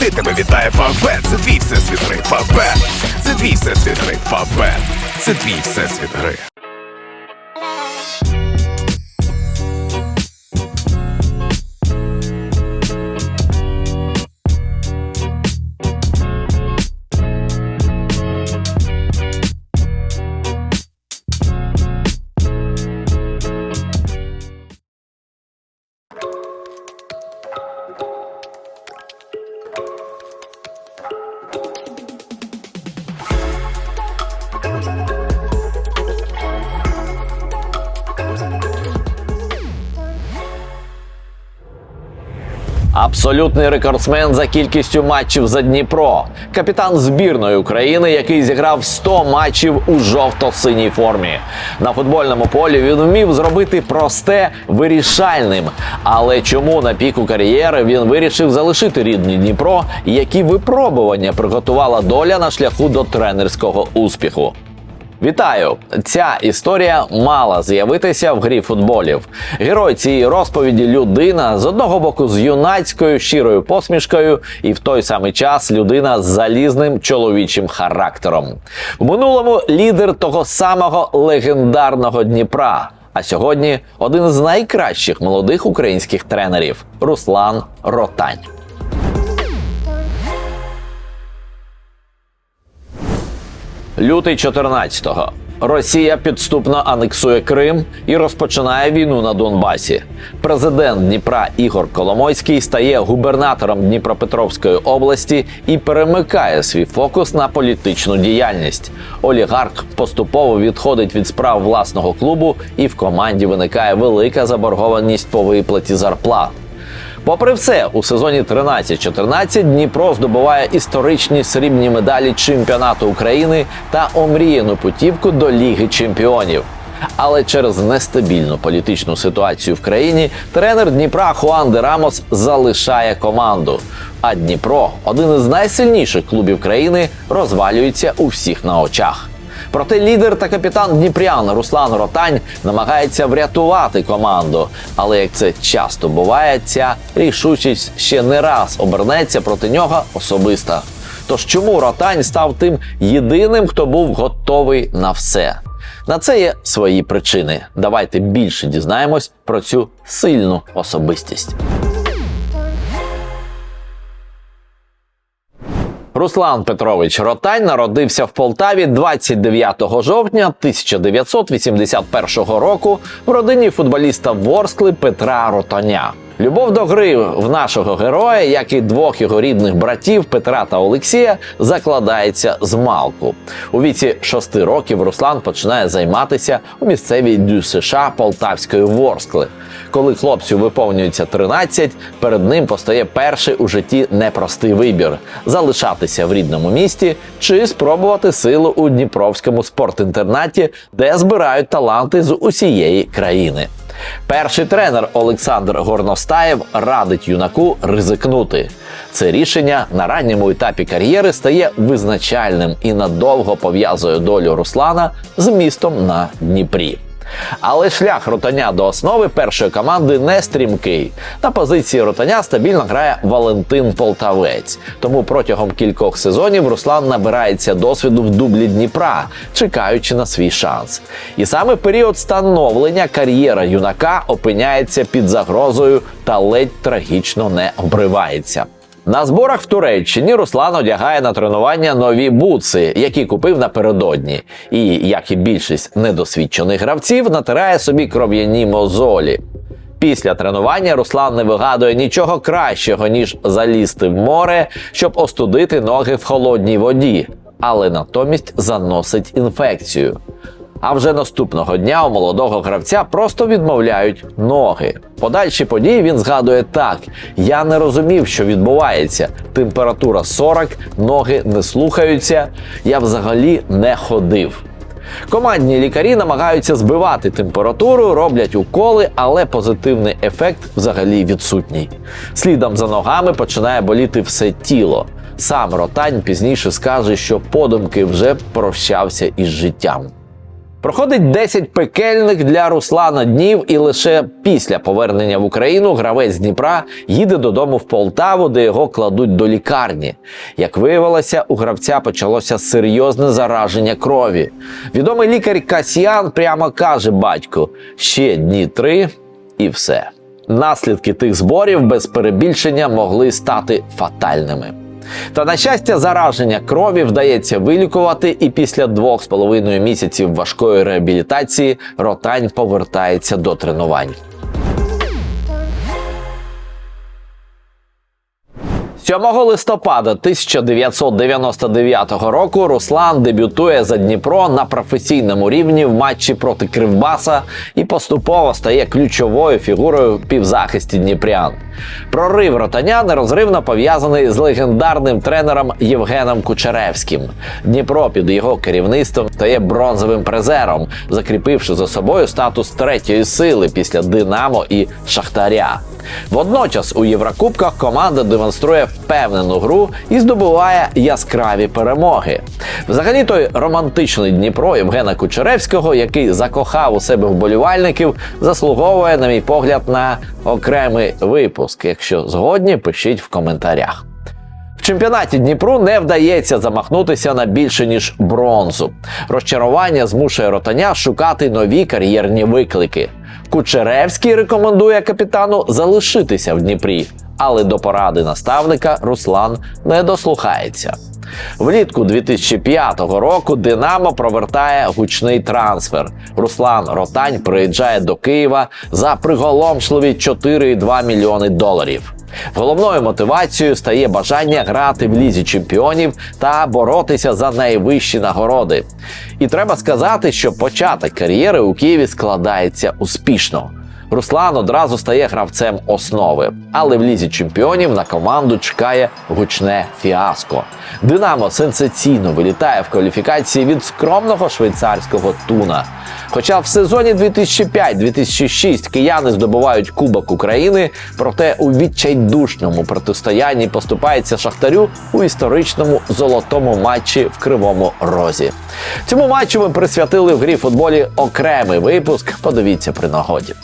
завжди тебе вітає Фавбет. Це твій всесвіт гри. Фавбет. Це твій всесвіт гри. Фавбет. Це твій всесвіт гри. Абсолютний рекордсмен за кількістю матчів за Дніпро. Капітан збірної України, який зіграв 100 матчів у жовто-синій формі. На футбольному полі він вмів зробити просте вирішальним. Але чому на піку кар'єри він вирішив залишити рідний Дніпро? Які випробування приготувала доля на шляху до тренерського успіху? Вітаю! Ця історія мала з'явитися в грі футболів. Герой цієї розповіді людина з одного боку з юнацькою щирою посмішкою, і в той самий час людина з залізним чоловічим характером. В минулому лідер того самого легендарного Дніпра. А сьогодні один з найкращих молодих українських тренерів Руслан Ротань. Лютий 14-го. Росія підступно анексує Крим і розпочинає війну на Донбасі. Президент Дніпра Ігор Коломойський стає губернатором Дніпропетровської області і перемикає свій фокус на політичну діяльність. Олігарх поступово відходить від справ власного клубу, і в команді виникає велика заборгованість по виплаті зарплат. Попри все, у сезоні 13-14 Дніпро здобуває історичні срібні медалі чемпіонату України та омріяну путівку до Ліги Чемпіонів. Але через нестабільну політичну ситуацію в країні тренер Дніпра Хуан де Рамос залишає команду. А Дніпро, один із найсильніших клубів країни, розвалюється у всіх на очах. Проте лідер та капітан Дніпрян Руслан Ротань намагається врятувати команду. Але як це часто буває, ця рішучість ще не раз обернеться проти нього особисто. Тож чому Ротань став тим єдиним, хто був готовий на все? На це є свої причини. Давайте більше дізнаємось про цю сильну особистість. Руслан Петрович Ротань народився в Полтаві 29 жовтня 1981 року в родині футболіста Ворскли Петра Ротаня. Любов до гри в нашого героя, як і двох його рідних братів Петра та Олексія, закладається з малку. У віці шести років Руслан починає займатися у місцевій дю США Полтавської Ворскли. Коли хлопцю виповнюється 13, перед ним постає перший у житті непростий вибір: залишатися в рідному місті чи спробувати силу у Дніпровському спортінтернаті, де збирають таланти з усієї країни. Перший тренер Олександр Горностаєв радить юнаку ризикнути. Це рішення на ранньому етапі кар'єри стає визначальним і надовго пов'язує долю Руслана з містом на Дніпрі. Але шлях ротаня до основи першої команди не стрімкий. На позиції ротаня стабільно грає Валентин Полтавець. Тому протягом кількох сезонів Руслан набирається досвіду в дублі Дніпра, чекаючи на свій шанс. І саме період становлення кар'єра юнака опиняється під загрозою та ледь трагічно не обривається. На зборах в Туреччині Руслан одягає на тренування нові бутси, які купив напередодні, і, як і більшість недосвідчених гравців, натирає собі кров'яні мозолі. Після тренування Руслан не вигадує нічого кращого, ніж залізти в море, щоб остудити ноги в холодній воді, але натомість заносить інфекцію. А вже наступного дня у молодого гравця просто відмовляють ноги. Подальші події він згадує так: я не розумів, що відбувається. Температура 40, ноги не слухаються. Я взагалі не ходив. Командні лікарі намагаються збивати температуру, роблять уколи, але позитивний ефект взагалі відсутній. Слідом за ногами починає боліти все тіло. Сам Ротань пізніше скаже, що подумки вже прощався із життям. Проходить 10 пекельних для Руслана днів, і лише після повернення в Україну гравець Дніпра їде додому в Полтаву, де його кладуть до лікарні. Як виявилося, у гравця почалося серйозне зараження крові. Відомий лікар Касьян прямо каже батьку: ще дні три і все. Наслідки тих зборів без перебільшення могли стати фатальними. Та на щастя, зараження крові вдається вилікувати, і після двох з половиною місяців важкої реабілітації ротань повертається до тренувань. 7 листопада 1999 року Руслан дебютує за Дніпро на професійному рівні в матчі проти Кривбаса і поступово стає ключовою фігурою в півзахисті Дніпрян. Прорив ротаня нерозривно пов'язаний з легендарним тренером Євгеном Кучеревським. Дніпро під його керівництвом стає бронзовим призером, закріпивши за собою статус третьої сили після Динамо і Шахтаря. Водночас у Єврокубках команда демонструє впевнену гру і здобуває яскраві перемоги. Взагалі, той романтичний Дніпро Євгена Кучеревського, який закохав у себе вболівальників, заслуговує, на мій погляд, на окремий випуск. Якщо згодні, пишіть в коментарях. В чемпіонаті Дніпру не вдається замахнутися на більше ніж бронзу. Розчарування змушує ротаня шукати нові кар'єрні виклики. Кучеревський рекомендує капітану залишитися в Дніпрі, але до поради наставника Руслан не дослухається. Влітку 2005 року Динамо провертає гучний трансфер. Руслан Ротань приїжджає до Києва за приголомшливі 4,2 мільйони доларів. Головною мотивацією стає бажання грати в лізі чемпіонів та боротися за найвищі нагороди. І треба сказати, що початок кар'єри у Києві складається успішно. Руслан одразу стає гравцем основи, але в лізі чемпіонів на команду чекає гучне фіаско. Динамо сенсаційно вилітає в кваліфікації від скромного швейцарського туна. Хоча в сезоні 2005-2006 кияни здобувають Кубок України, проте у відчайдушному протистоянні поступається Шахтарю у історичному золотому матчі в Кривому Розі. Цьому матчу ми присвятили в грі футболі окремий випуск. Подивіться при нагоді.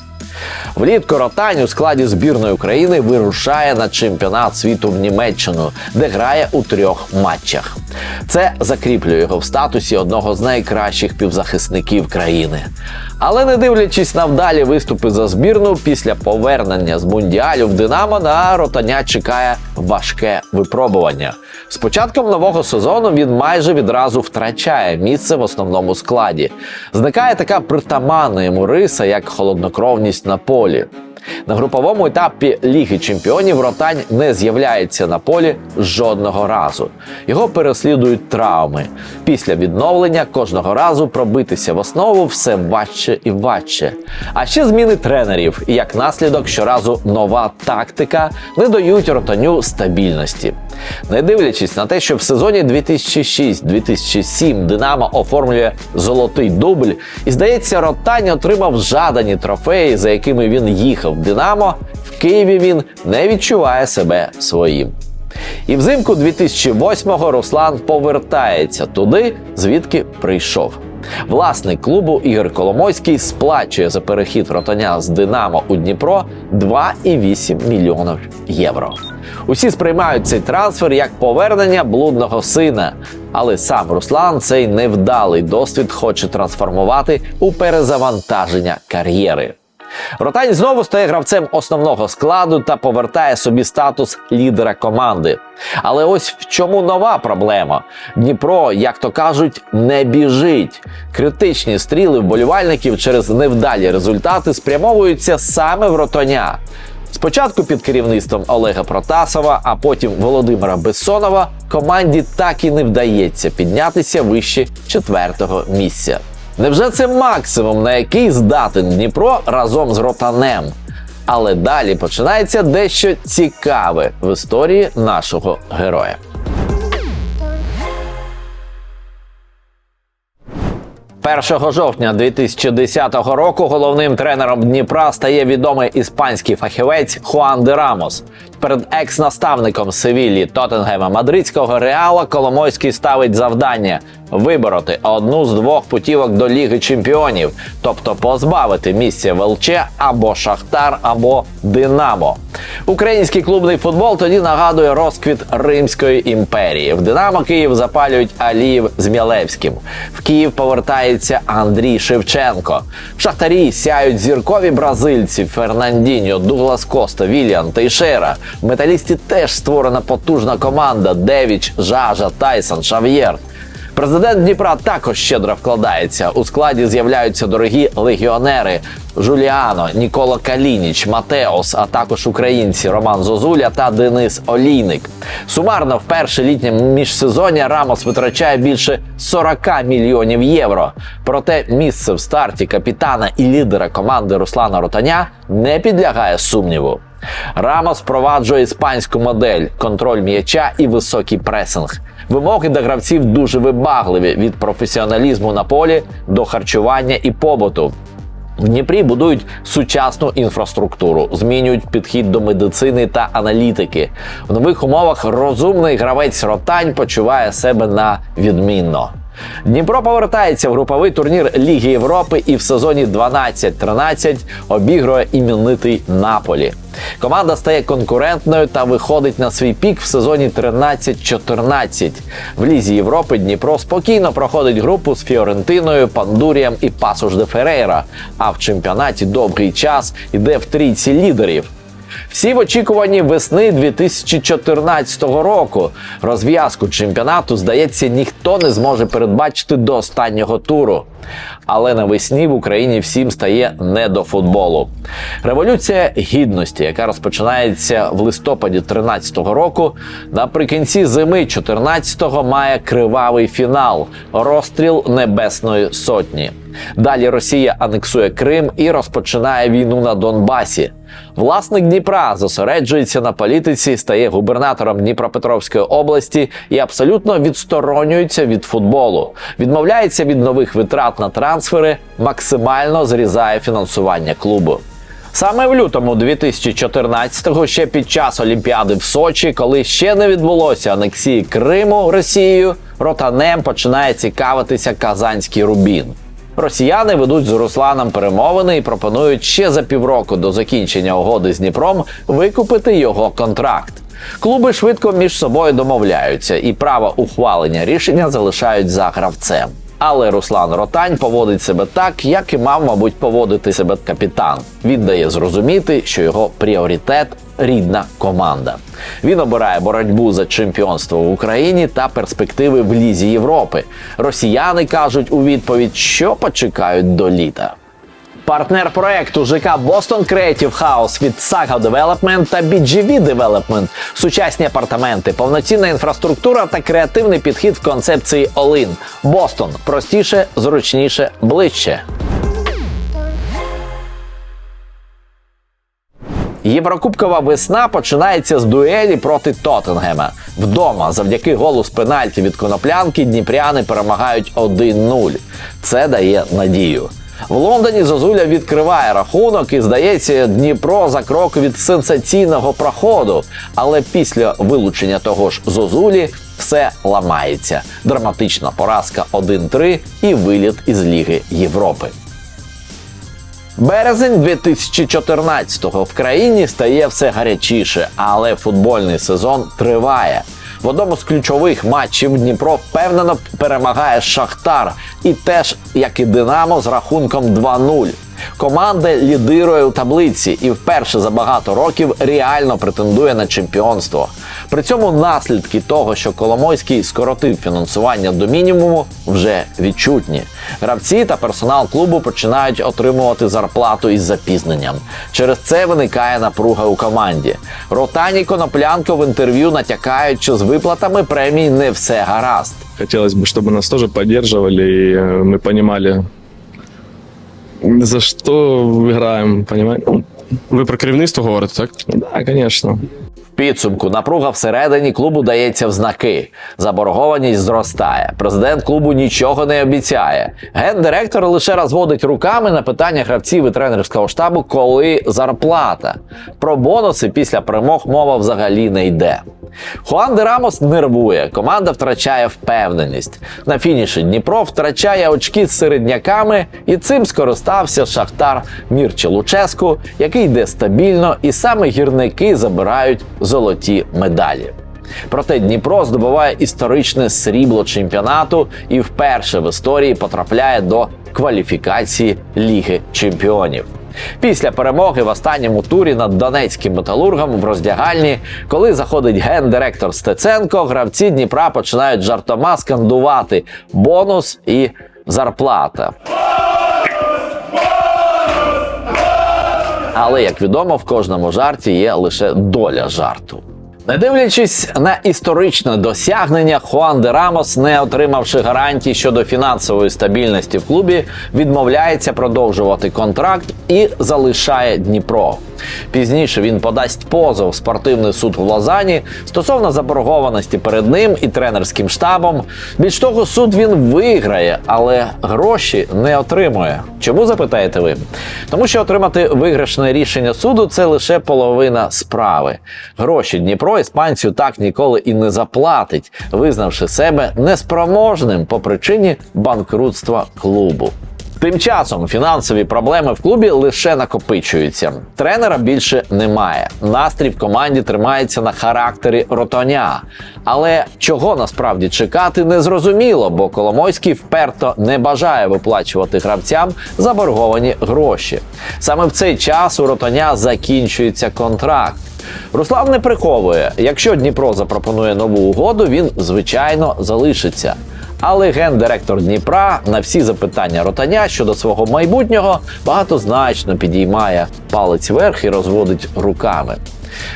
Влітку Ротань у складі збірної України вирушає на чемпіонат світу в Німеччину, де грає у трьох матчах. Це закріплює його в статусі одного з найкращих півзахисників країни. Але не дивлячись на вдалі виступи за збірну, після повернення з мундіалю в Динамо на ротаня чекає важке випробування. З початком нового сезону він майже відразу втрачає місце в основному складі. Зникає така притаманна йому риса, як холоднокровність на полі. На груповому етапі Ліги Чемпіонів Ротань не з'являється на полі жодного разу. Його переслідують травми. Після відновлення кожного разу пробитися в основу все важче і важче. А ще зміни тренерів, і як наслідок щоразу нова тактика не дають ротаню стабільності. Не дивлячись на те, що в сезоні 2006-2007 Динамо оформлює золотий дубль, і здається, Ротань отримав жадані трофеї, за якими він їхав в Динамо. В Києві він не відчуває себе своїм. І взимку 2008-го Руслан повертається туди, звідки прийшов. Власник клубу Ігор Коломойський сплачує за перехід ротаня з Динамо у Дніпро 2,8 мільйонів євро. Усі сприймають цей трансфер як повернення блудного сина. Але сам Руслан цей невдалий досвід хоче трансформувати у перезавантаження кар'єри. Ротань знову стає гравцем основного складу та повертає собі статус лідера команди. Але ось в чому нова проблема: Дніпро, як то кажуть, не біжить. Критичні стріли вболівальників через невдалі результати спрямовуються саме в ротоня. Спочатку під керівництвом Олега Протасова, а потім Володимира Бессонова команді так і не вдається піднятися вище четвертого місця. Невже це максимум, на який здатен Дніпро разом з Ротанем? Але далі починається дещо цікаве в історії нашого героя. 1 жовтня 2010 року головним тренером Дніпра стає відомий іспанський фахівець Хуан де Рамос. Перед екс-наставником Севілі Тоттенгема Мадридського Реала Коломойський ставить завдання вибороти одну з двох путівок до Ліги Чемпіонів, тобто позбавити місця Велче або Шахтар, або Динамо. Український клубний футбол тоді нагадує розквіт Римської імперії. В Динамо Київ запалюють Аліїв з Мілевським. В Київ повертається Андрій Шевченко. В Шахтарі сяють зіркові бразильці Фернандіньо, Дуглас Коста, Вільян Тейшера. В металісті теж створена потужна команда: Девіч, Жажа, Тайсон, Шав'єр. Президент Дніпра також щедро вкладається. У складі з'являються дорогі легіонери Жуліано, Нікола Калініч, Матеос, а також українці Роман Зозуля та Денис Олійник. Сумарно в перше літнє міжсезоння Рамос витрачає більше 40 мільйонів євро. Проте місце в старті капітана і лідера команди Руслана Ротаня не підлягає сумніву. Рамос впроваджує іспанську модель, контроль м'яча і високий пресинг. Вимоги до гравців дуже вибагливі від професіоналізму на полі до харчування і побуту. В Дніпрі будують сучасну інфраструктуру, змінюють підхід до медицини та аналітики. В нових умовах розумний гравець Ротань почуває себе на відмінно. Дніпро повертається в груповий турнір Ліги Європи і в сезоні 12-13 обігрує іменитий Наполі. Команда стає конкурентною та виходить на свій пік в сезоні 13-14. В Лізі Європи Дніпро спокійно проходить групу з Фіорентиною, Пандурієм і Пасуш де Ферейра. А в чемпіонаті довгий час іде в трійці лідерів. Всі в очікуванні весни 2014 року. Розв'язку чемпіонату, здається, ніхто не зможе передбачити до останнього туру. Але навесні в Україні всім стає не до футболу. Революція гідності, яка розпочинається в листопаді 13 року, наприкінці зими 14-го має кривавий фінал розстріл Небесної Сотні. Далі Росія анексує Крим і розпочинає війну на Донбасі. Власник Дніпра зосереджується на політиці, стає губернатором Дніпропетровської області і абсолютно відсторонюється від футболу, відмовляється від нових витрат на трансфери, максимально зрізає фінансування клубу. Саме в лютому 2014-го, ще під час Олімпіади в Сочі, коли ще не відбулося анексії Криму Росією, Ротанем починає цікавитися казанський рубін. Росіяни ведуть з Русланом перемовини і пропонують ще за півроку до закінчення угоди з Дніпром викупити його контракт. Клуби швидко між собою домовляються, і право ухвалення рішення залишають за гравцем. Але Руслан Ротань поводить себе так, як і мав, мабуть, поводити себе капітан. Він дає зрозуміти, що його пріоритет рідна команда. Він обирає боротьбу за чемпіонство в Україні та перспективи в Лізі Європи. Росіяни кажуть у відповідь, що почекають до літа. Партнер проекту ЖК Boston Creative House від Saga Development та BGV Development – сучасні апартаменти, повноцінна інфраструктура та креативний підхід в концепції All-in. Бостон простіше, зручніше, ближче. Єврокубкова весна починається з дуелі проти Тоттенгема. Вдома, завдяки голу з пенальті від коноплянки, дніпряни перемагають 1-0. Це дає надію. В Лондоні Зозуля відкриває рахунок і здається, Дніпро за крок від сенсаційного проходу. Але після вилучення того ж Зозулі все ламається. Драматична поразка 1-3 і виліт із Ліги Європи. Березень 2014-го в країні стає все гарячіше, але футбольний сезон триває. В одному з ключових матчів Дніпро впевнено перемагає Шахтар і теж, як і Динамо, з рахунком 2-0. Команда лідирує у таблиці і вперше за багато років реально претендує на чемпіонство. При цьому наслідки того, що Коломойський скоротив фінансування до мінімуму, вже відчутні. Гравці та персонал клубу починають отримувати зарплату із запізненням. Через це виникає напруга у команді. Ротані Коноплянко в інтерв'ю натякають, що з виплатами премій не все гаразд. Хотелось бы, чтобы нас тоже поддерживали, и э, мы понимали, за что играем, понимаете? Ви про керівництво говорите, так? Да, конечно. Підсумку напруга всередині клубу дається в знаки. Заборгованість зростає. Президент клубу нічого не обіцяє. Гендиректор лише розводить руками на питання гравців і тренерського штабу, коли зарплата. Про бонуси після перемог мова взагалі не йде. Хуан де Рамос нервує. Команда втрачає впевненість. На фініші Дніпро втрачає очки з середняками, і цим скористався Шахтар Мірче Луческу, який йде стабільно, і саме гірники забирають золоті медалі. Проте Дніпро здобуває історичне срібло чемпіонату і вперше в історії потрапляє до кваліфікації Ліги Чемпіонів. Після перемоги в останньому турі над донецьким металургом в роздягальні, коли заходить гендиректор Стеценко, гравці Дніпра починають жартома скандувати бонус і зарплата. Але як відомо, в кожному жарті є лише доля жарту. Не дивлячись на історичне досягнення, Хуан де Рамос, не отримавши гарантій щодо фінансової стабільності в клубі, відмовляється продовжувати контракт і залишає Дніпро. Пізніше він подасть позов в спортивний суд в Лозані стосовно заборгованості перед ним і тренерським штабом. Більш того, суд він виграє, але гроші не отримує. Чому запитаєте ви? Тому що отримати виграшне рішення суду це лише половина справи. Гроші Дніпро іспанцю так ніколи і не заплатить, визнавши себе неспроможним по причині банкрутства клубу. Тим часом фінансові проблеми в клубі лише накопичуються. Тренера більше немає. Настрій в команді тримається на характері ротоня. Але чого насправді чекати, не зрозуміло, бо Коломойський вперто не бажає виплачувати гравцям заборговані гроші. Саме в цей час у ротоня закінчується контракт. Руслан не приховує, якщо Дніпро запропонує нову угоду, він звичайно залишиться. Але гендиректор Дніпра на всі запитання ротаня щодо свого майбутнього багатозначно підіймає палець вверх і розводить руками.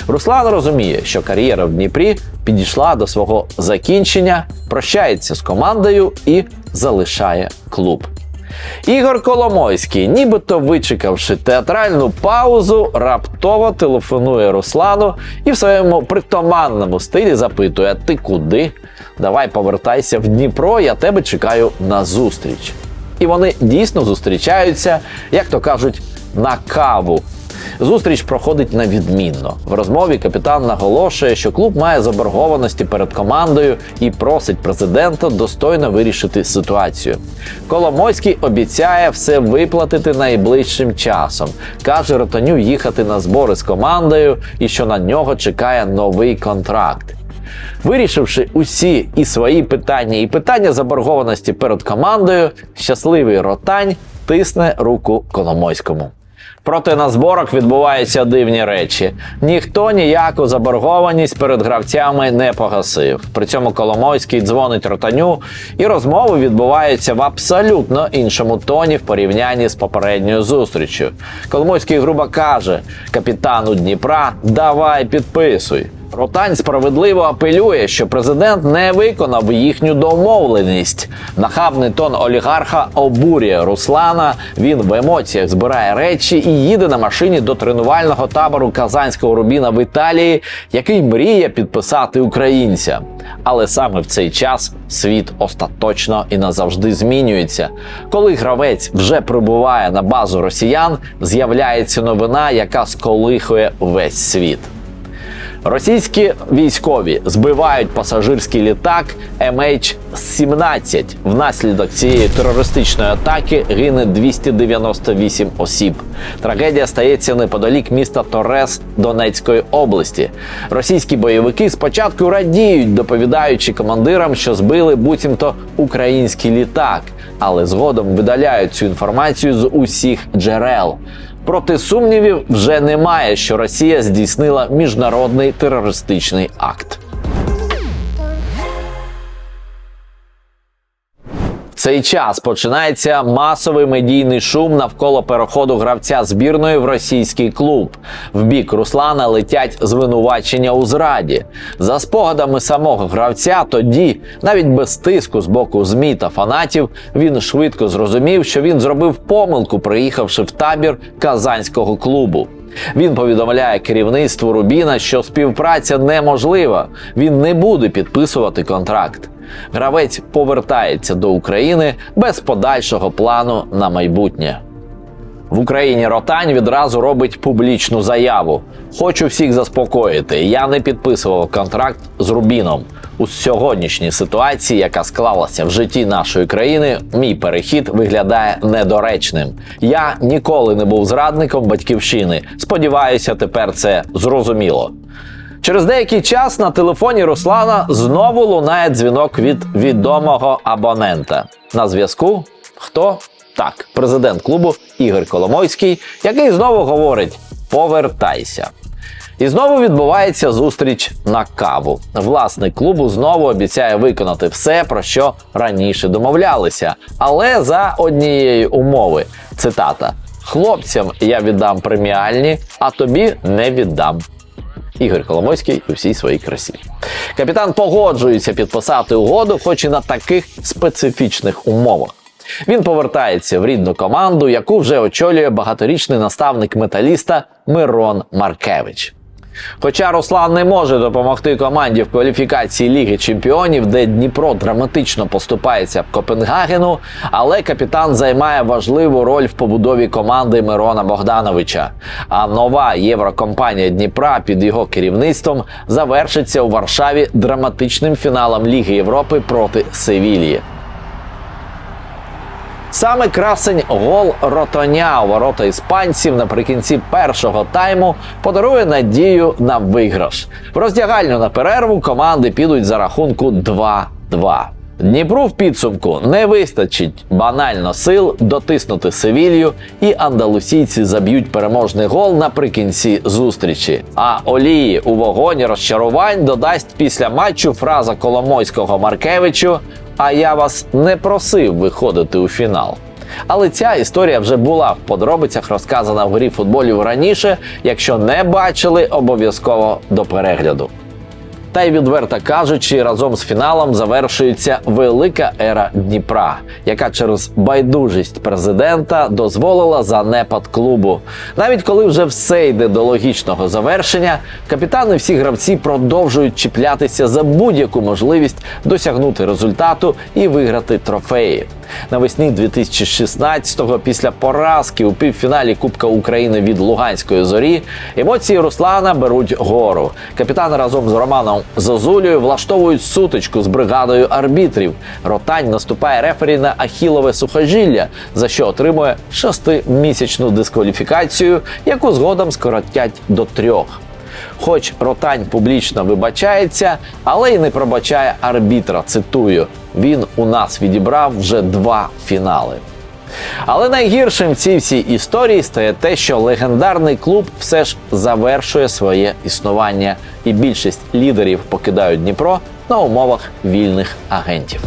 Руслан розуміє, що кар'єра в Дніпрі підійшла до свого закінчення, прощається з командою і залишає клуб. Ігор Коломойський, нібито вичекавши театральну паузу, раптово телефонує Руслану і в своєму притаманному стилі запитує: Ти куди? Давай повертайся в Дніпро, я тебе чекаю на зустріч. І вони дійсно зустрічаються, як то кажуть, на каву. Зустріч проходить на відмінно. В розмові капітан наголошує, що клуб має заборгованості перед командою і просить президента достойно вирішити ситуацію. Коломойський обіцяє все виплатити найближчим часом. каже Ротаню їхати на збори з командою і що на нього чекає новий контракт. Вирішивши усі і свої питання, і питання заборгованості перед командою, щасливий ротань тисне руку Коломойському. Проте на зборах відбуваються дивні речі. Ніхто ніяку заборгованість перед гравцями не погасив. При цьому Коломойський дзвонить ротаню, і розмови відбуваються в абсолютно іншому тоні в порівнянні з попередньою зустрічю. Коломойський грубо каже капітану Дніпра: Давай підписуй. Ротань справедливо апелює, що президент не виконав їхню домовленість. Нахабний тон олігарха обурює Руслана. Він в емоціях збирає речі і їде на машині до тренувального табору казанського рубіна в Італії, який мріє підписати українця. Але саме в цей час світ остаточно і назавжди змінюється. Коли гравець вже прибуває на базу росіян, з'являється новина, яка сколихує весь світ. Російські військові збивають пасажирський літак MH17. Внаслідок цієї терористичної атаки гине 298 осіб. Трагедія стається неподалік міста Торес Донецької області. Російські бойовики спочатку радіють, доповідаючи командирам, що збили буцімто український літак, але згодом видаляють цю інформацію з усіх джерел. Проти сумнівів вже немає, що Росія здійснила міжнародний терористичний акт. Цей час починається масовий медійний шум навколо переходу гравця збірної в російський клуб. В бік Руслана летять звинувачення у зраді. За спогадами самого гравця, тоді, навіть без тиску з боку змі та фанатів, він швидко зрозумів, що він зробив помилку, приїхавши в табір казанського клубу. Він повідомляє керівництву Рубіна, що співпраця неможлива. Він не буде підписувати контракт. Гравець повертається до України без подальшого плану на майбутнє. В Україні Ротань відразу робить публічну заяву. Хочу всіх заспокоїти. Я не підписував контракт з Рубіном. У сьогоднішній ситуації, яка склалася в житті нашої країни, мій перехід виглядає недоречним. Я ніколи не був зрадником батьківщини. Сподіваюся, тепер це зрозуміло. Через деякий час на телефоні Руслана знову лунає дзвінок від відомого абонента. На зв'язку хто? Так, президент клубу Ігор Коломойський, який знову говорить: повертайся. І знову відбувається зустріч на каву. Власник клубу знову обіцяє виконати все, про що раніше домовлялися, але за однієї умови. Цитата: Хлопцям я віддам преміальні, а тобі не віддам. Ігор Коломойський у всій своїй красі. Капітан погоджується підписати угоду, хоч і на таких специфічних умовах. Він повертається в рідну команду, яку вже очолює багаторічний наставник металіста Мирон Маркевич. Хоча Руслан не може допомогти команді в кваліфікації Ліги Чемпіонів, де Дніпро драматично поступається Копенгагену, але капітан займає важливу роль в побудові команди Мирона Богдановича. А нова єврокомпанія Дніпра під його керівництвом завершиться у Варшаві драматичним фіналом Ліги Європи проти Севілії. Саме красень гол Ротоня у ворота іспанців наприкінці першого тайму подарує надію на виграш. В роздягальню на перерву команди підуть за рахунку 2-2. Дніпру в підсумку не вистачить банально сил дотиснути Севілью, і андалусійці заб'ють переможний гол наприкінці зустрічі. А олії у вогоні розчарувань додасть після матчу фраза Коломойського Маркевичу а я вас не просив виходити у фінал. Але ця історія вже була в подробицях розказана в грі футболів раніше. Якщо не бачили, обов'язково до перегляду. Та й відверто кажучи, разом з фіналом завершується велика ера Дніпра, яка через байдужість президента дозволила занепад клубу. Навіть коли вже все йде до логічного завершення, капітани всі гравці продовжують чіплятися за будь-яку можливість досягнути результату і виграти трофеї. Навесні 2016-го, після поразки у півфіналі Кубка України від Луганської зорі, емоції Руслана беруть гору. Капітан разом з Романом Зозулею влаштовують сутичку з бригадою арбітрів. Ротань наступає рефері на Ахілове сухожилля, за що отримує шестимісячну дискваліфікацію, яку згодом скоротять до трьох. Хоч Ротань публічно вибачається, але й не пробачає арбітра. Цитую: він у нас відібрав вже два фінали. Але найгіршим в цій всій історії стає те, що легендарний клуб все ж завершує своє існування, і більшість лідерів покидають Дніпро на умовах вільних агентів.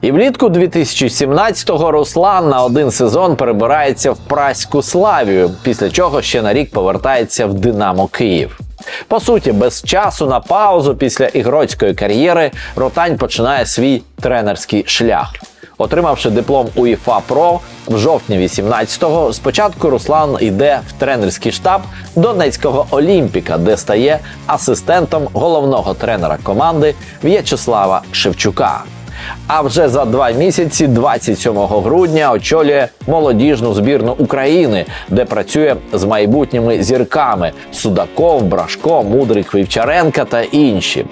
І влітку 2017-го Руслан на один сезон перебирається в праську славію, після чого ще на рік повертається в Динамо Київ. По суті, без часу на паузу після ігроцької кар'єри Ротань починає свій тренерський шлях. Отримавши диплом УЄФА ПРО в жовтні 18-го, спочатку Руслан йде в тренерський штаб Донецького Олімпіка, де стає асистентом головного тренера команди В'ячеслава Шевчука. А вже за два місяці, 27 грудня, очолює молодіжну збірну України, де працює з майбутніми зірками Судаков, Брашко, Мудрик Вівчаренка та інші.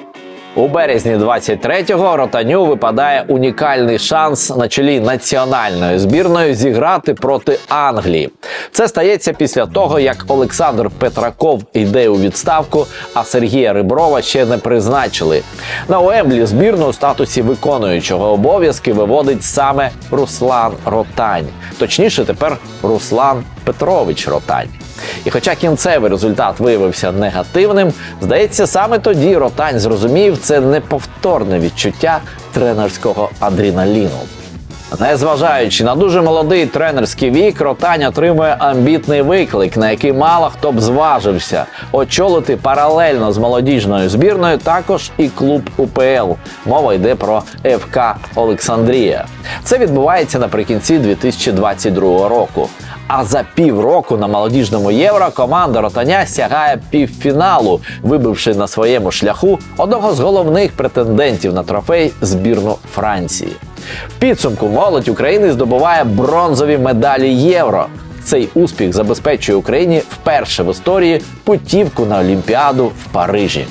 У березні 23-го Ротаню випадає унікальний шанс на чолі національної збірної зіграти проти Англії. Це стається після того, як Олександр Петраков йде у відставку, а Сергія Риброва ще не призначили. На Уемблі збірну у статусі виконуючого обов'язки виводить саме Руслан Ротань. Точніше, тепер Руслан Петрович Ротань. І хоча кінцевий результат виявився негативним, здається, саме тоді Ротань зрозумів це неповторне відчуття тренерського адреналіну. Незважаючи на дуже молодий тренерський вік, Ротань отримує амбітний виклик, на який мало хто б зважився очолити паралельно з молодіжною збірною також і клуб УПЛ. Мова йде про ФК Олександрія. Це відбувається наприкінці 2022 року. А за півроку на молодіжному євро команда Ротаня сягає півфіналу, вибивши на своєму шляху одного з головних претендентів на трофей збірну Франції. В підсумку молодь України здобуває бронзові медалі євро. Цей успіх забезпечує Україні вперше в історії путівку на Олімпіаду в Парижі.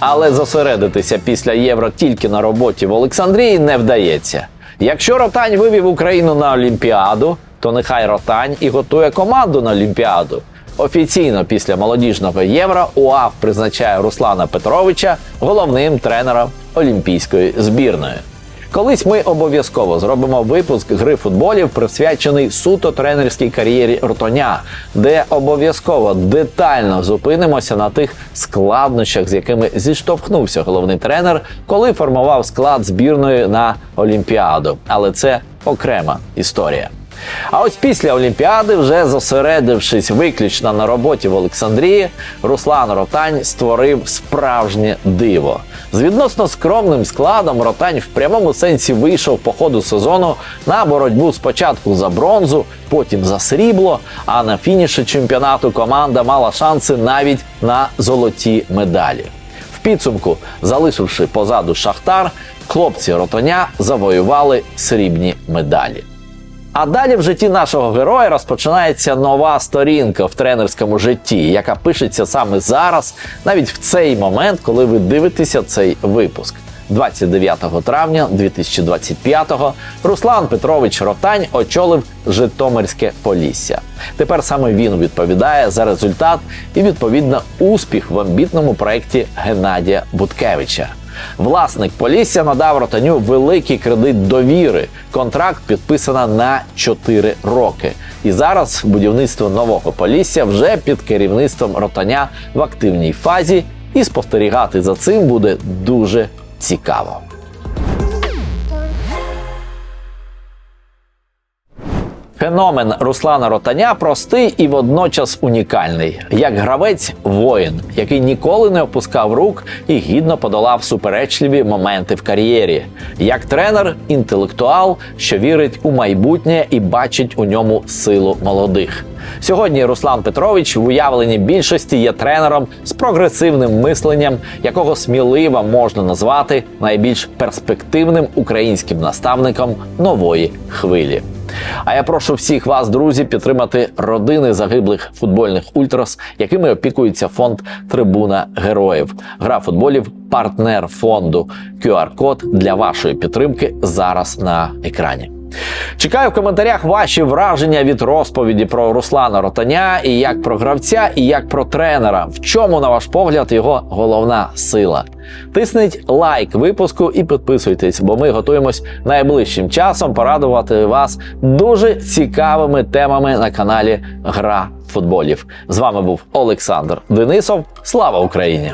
Але зосередитися після євро тільки на роботі в Олександрії не вдається. Якщо Ротань вивів Україну на Олімпіаду, то нехай Ротань і готує команду на Олімпіаду. Офіційно після молодіжного євро УАВ призначає Руслана Петровича головним тренером олімпійської збірної. Колись ми обов'язково зробимо випуск гри футболів, присвячений суто тренерській кар'єрі Ртоня, де обов'язково детально зупинимося на тих складнощах, з якими зіштовхнувся головний тренер, коли формував склад збірної на Олімпіаду. Але це окрема історія. А ось після Олімпіади, вже зосередившись виключно на роботі в Олександрії, Руслан Ротань створив справжнє диво. З відносно скромним складом Ротань в прямому сенсі вийшов по ходу сезону на боротьбу спочатку за бронзу, потім за срібло. А на фініші чемпіонату команда мала шанси навіть на золоті медалі. В підсумку, залишивши позаду Шахтар, хлопці Ротоня завоювали срібні медалі. А далі в житті нашого героя розпочинається нова сторінка в тренерському житті, яка пишеться саме зараз, навіть в цей момент, коли ви дивитеся цей випуск. 29 травня 2025-го Руслан Петрович Ротань очолив Житомирське Полісся. Тепер саме він відповідає за результат і відповідно успіх в амбітному проєкті Геннадія Буткевича. Власник Полісся надав Ротаню великий кредит довіри. Контракт підписано на 4 роки. І зараз будівництво нового Полісся вже під керівництвом Ротаня в активній фазі, і спостерігати за цим буде дуже цікаво. Феномен Руслана Ротаня простий і водночас унікальний, як гравець воїн, який ніколи не опускав рук і гідно подолав суперечливі моменти в кар'єрі, як тренер, інтелектуал, що вірить у майбутнє і бачить у ньому силу молодих. Сьогодні Руслан Петрович в уявленні більшості є тренером з прогресивним мисленням, якого сміливо можна назвати найбільш перспективним українським наставником нової хвилі. А я прошу всіх вас, друзі, підтримати родини загиблих футбольних ультрас, якими опікується фонд Трибуна Героїв. Гра футболів партнер фонду. QR-код для вашої підтримки зараз на екрані. Чекаю в коментарях ваші враження від розповіді про Руслана Ротаня і як про гравця, і як про тренера. В чому, на ваш погляд, його головна сила? Тисніть лайк випуску і підписуйтесь, бо ми готуємось найближчим часом порадувати вас дуже цікавими темами на каналі Гра футболів. З вами був Олександр Денисов. Слава Україні!